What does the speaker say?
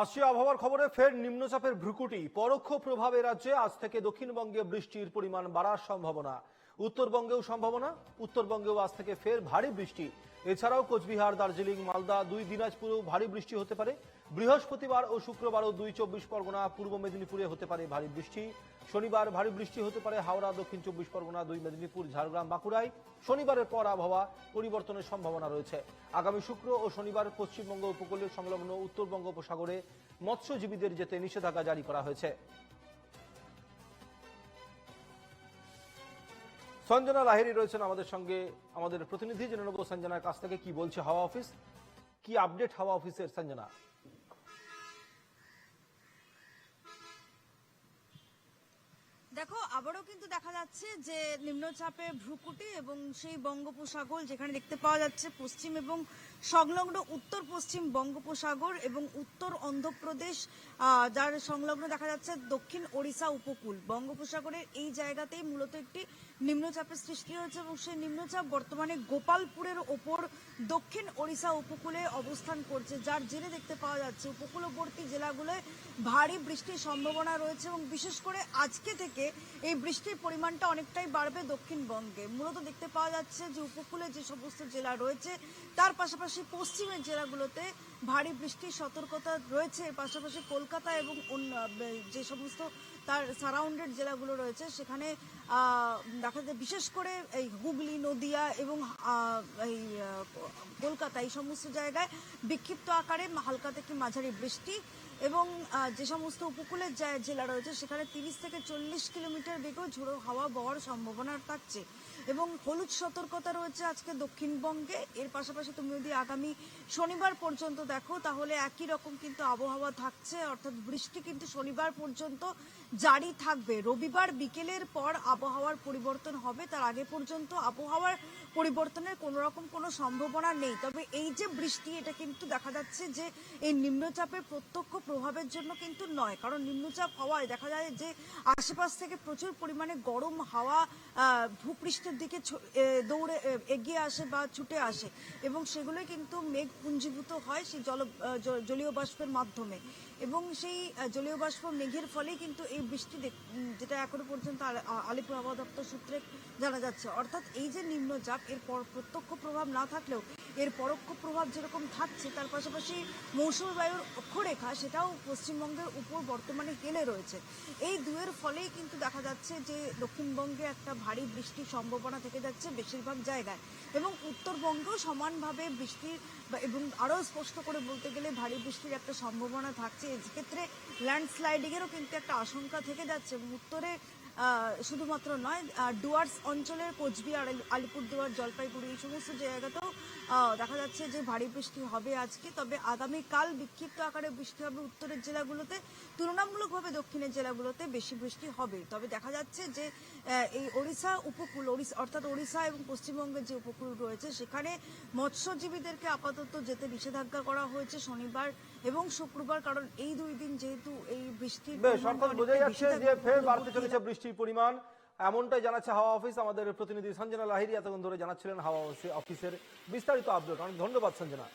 আসছে আবহাওয়ার খবরে ফের নিম্নচাপের ভ্রুকুটি। পরোক্ষ প্রভাবে রাজ্যে আজ থেকে দক্ষিণবঙ্গে বৃষ্টির পরিমাণ বাড়ার সম্ভাবনা। উত্তরবঙ্গেও সম্ভাবনা, উত্তরবঙ্গেও আজ থেকে ফের ভারী বৃষ্টি। এছাড়াও কোচবিহার, দার্জিলিং, মালদা, দুই দিনাজপুরেও ভারী বৃষ্টি হতে পারে। বৃহস্পতিবার ও শুক্রবারও দুই চব্বিশ পরগনা, পূর্ব মেদিনীপুরে হতে পারে ভারী বৃষ্টি। শনিবার ভারী বৃষ্টি হতে পারে হাওড়া, দক্ষিণ চব্বিশ পরগনা, দুই মেদিনীপুর, ঝাড়গ্রাম, বাঁকুড়ায়। শনিবারের পর আবহাওয়া পরিবর্তনের সম্ভাবনা রয়েছে। আগামী শুক্র ও শনিবার পশ্চিমবঙ্গ উপকূলীয় সংলগ্ন উত্তরবঙ্গ উপসাগরে মৎস্যজীবীদের যেতে নিষেধাজ্ঞা জারি করা হয়েছে। সঞ্জনা লাহেরি রয়েছেন আমাদের সঙ্গে। আমাদের প্রতিনিধি জেনে নেব সঞ্জনার কাছ থেকে কি বলছে হাওয়া অফিস? কি আপডেট হাওয়া অফিসের সঞ্জনা? দেখো, আবারও কিন্তু দেখা যাচ্ছে যে নিম্নচাপে ভ্রুকুটি এবং সেই বঙ্গোপসাগর যেখানে দেখতে পাওয়া যাচ্ছে পশ্চিম এবং সংলগ্ন উত্তর পশ্চিম বঙ্গোপসাগর এবং উত্তর অন্ধ্রপ্রদেশ যার সংলগ্ন দেখা যাচ্ছে দক্ষিণ ওড়িশা উপকূল। বঙ্গোপসাগরের এই জায়গাতেই মূলত একটি নিম্নচাপের সৃষ্টি হয়েছে এবং সেই নিম্নচাপ বর্তমানে গোপালপুরের ওপর দক্ষিণ ওড়িশা উপকূলে অবস্থান করছে, যার জেরে দেখতে পাওয়া যাচ্ছে উপকূলবর্তী জেলাগুলোয় ভারী বৃষ্টির সম্ভাবনা রয়েছে এবং বিশেষ করে আজকে থেকে এই বৃষ্টির পরিমাণটা অনেকটাই বাড়বে দক্ষিণবঙ্গে। মূলত দেখতে পাওয়া যাচ্ছে যে উপকূলে যে সমস্ত জেলা রয়েছে, তার পাশাপাশি পশ্চিমের জেলাগুলোতে ভারী বৃষ্টির সতর্কতা রয়েছে পাশাপাশি কলকাতা এবং যে সমস্ত তার সারাউন্ডেড জেলাগুলো রয়েছে, সেখানে দেখা যায় বিশেষ করে এই হুগলি, নদিয়া এবং এই কলকাতা এই সমস্ত জায়গায় বিক্ষিপ্ত আকারে হালকা থেকে মাঝারি বৃষ্টি এবং যে সমস্ত উপকূলের জেলা রয়েছে, সেখানে তিরিশ থেকে চল্লিশ কিলোমিটার বেগেও ঝোড়ো হাওয়া বওয়ার সম্ভাবনা থাকছে এবং হলুদ সতর্কতা রয়েছে আজকে দক্ষিণবঙ্গে। এর পাশাপাশি তুমি যদি আগামী শনিবার পর্যন্ত দেখো, তাহলে একই রকম কিন্তু আবহাওয়া থাকছে, অর্থাৎ বৃষ্টি কিন্তু শনিবার পর্যন্ত জারি থাকবে। রবিবার বিকেলের পর আবহাওয়ার পরিবর্তন হবে, তার আগে পর্যন্ত আবহাওয়ার পরিবর্তনের কোনো রকম কোনো সম্ভাবনা নেই। তবে এই যে বৃষ্টি, এটা কিন্তু দেখা যাচ্ছে যে এই নিম্নচাপের প্রত্যক্ষ প্রভাবের জন্য কিন্তু নয়, কারণ নিম্নচাপ হওয়ায় দেখা যায় যে আশেপাশ থেকে প্রচুর পরিমাণে গরম হাওয়া ভূপৃষ্ঠের দিকে দৌড়ে এগিয়ে আসে বা ছুটে আসে এবং সেগুলোই কিন্তু মেঘ পুঞ্জীভূত হয় সেই জল জলীয় বাষ্পের মাধ্যমে। এবং সেই জলীয় বাষ্প মেঘের ফলেই কিন্তু এই বৃষ্টি যেটা এখনও পর্যন্ত আলিপুর আবহাওয়া দপ্তর সূত্রে জানা যাচ্ছে। অর্থাৎ এই যে নিম্নচাপ, এর পর প্রত্যক্ষ প্রভাব না থাকলেও এর পরোক্ষ প্রভাব যেরকম থাকছে, তার পাশাপাশি মৌসুমী বায়ুর অক্ষরেখা সেটাও পশ্চিমবঙ্গের উপর বর্তমানে হেলে রয়েছে। এই দুয়ের ফলেই কিন্তু দেখা যাচ্ছে যে দক্ষিণবঙ্গে একটা ভারী বৃষ্টির সম্ভাবনা থেকে যাচ্ছে বেশিরভাগ জায়গায় এবং উত্তরবঙ্গেও সমানভাবে বৃষ্টির এবং আরও স্পষ্ট করে বলতে গেলে ভারী বৃষ্টির একটা সম্ভাবনা থাকছে। এক্ষেত্রে ল্যান্ডস্লাইডিংয়েরও কিন্তু একটা আশঙ্কা থেকে যাচ্ছে। উত্তরে শুধুমাত্র নয় ডুয়ার্স অঞ্চলের কোচবিহার আলিপুরদুয়ার জলপাইগুড়ি এই সমস্ত জায়গাতেও দেখা যাচ্ছে যে ভারী বৃষ্টি হবে আজকে। তবে আগামীকাল বিক্ষিপ্ত আকারে বৃষ্টি হবে উত্তরের জেলাগুলোতে। তুলনামূলকভাবে দক্ষিণের জেলাগুলোতে বেশি বৃষ্টি হবে। তবে দেখা যাচ্ছে যে এই ওড়িশা উপকূল ওড়িশা অর্থাৎ ওড়িশা এবং পশ্চিমবঙ্গের যে উপকূল রয়েছে সেখানে মৎস্যজীবীদেরকে আপাতত যেতে নিষেধাজ্ঞা করা হয়েছে শনিবার এবং শুক্রবার কারণ এই দুই দিন যেহেতু এই বৃষ্টি বেশ পরিমাণটা অর্থাৎ বোঝা যাচ্ছে যে ফের বাড়তে পূর্ববর্তী চলেছে বৃষ্টির পরিমাণ। এমনটাই জানাচ্ছে হাওয়া অফিস। আমাদের প্রতিনিধি সঞ্জনা লাহিরি এতক্ষণ ধরে জানাচ্ছিলেন হাওয়া অফিসের বিস্তারিত আপডেট। অনেক ধন্যবাদ সঞ্জনা।